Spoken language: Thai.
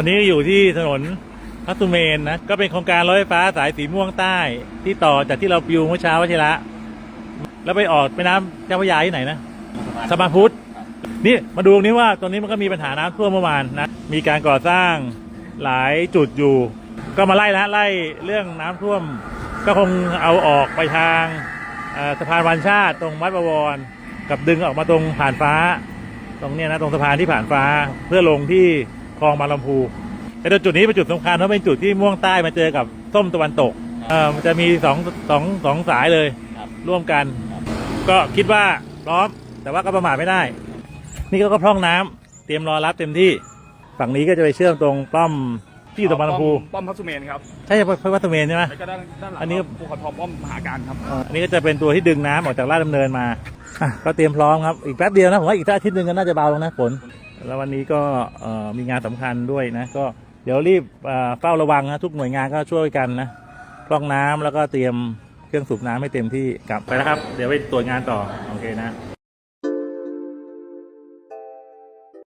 ตอนนี้อยู่ที่ถนนพัสุเมนนะ ก็เป็นโครงการรถไฟฟ้าสายสีม่วงใต้ ที่ต่อจากที่เราปิวเมื่อเช้าวชิระ แล้วไปออกไปน้ำเจ้าพระยาที่ไหนนะสะพานพุทธนี่มาดูตรงนี้ว่าตรงนี้มันก็มีปัญหาน้ำท่วมเมื่อวานนะ มีการก่อสร้างหลายจุดอยู่ ก็มาไล่ละไล่เรื่องน้ำท่วม ก็คงเอาออกไปทางสะพานวันชาติตรงวัดประวร กับดึงออกมาตรงผ่านฟ้า ตรงเนี้ยนะตรงสะพานที่ผ่านฟ้าเพื่อลงที่ คลองบางลำพูแต่ตรงจุดนี้เป็นจุดสำคัญเพราะเป็นจุดที่ม่วงใต้มาเจอกับส้มตะวันตกเออมันจะมีสองสองสองสายเลยครับร่วมกัน ก็คิดว่าพร้อม แต่ว่าก็ประมาทไม่ได้ นี่ก็ก็พร่องน้ำเตรียมรอรับเต็มที่ ฝั่งนี้ก็จะไปเชื่อมตรงป้อมที่อยู่ตรงบางลำพูป้อมพักสุเมนครับใช่พระวัตเมนใช่ไหมแล้วก็ด้านด้านหลังอันนี้ภูเขาทองป้อมมหาการครับอันนี้ก็จะเป็นตัวที่ดึงน้ำออกจากลาดดำเนินมาอะก็เตรียมพร้อมครับอีกแป๊บเดียวนะผมว่าอีกสักอาทิตย์หนึ่งก็น่าจะเบาลงนะฝน แล้ววันนี้ก็มีงานสำคัญด้วยนะก็เดี๋ยวรีบเฝ้าระวังนะทุกหน่วยงานก็ช่วยกันนะพร่องน้ำแล้วก็เตรียมเครื่องสูบน้ำให้เต็มที่กลับไปแล้วครับ เดี๋ยวไปตรวจงานต่อ โอเคนะ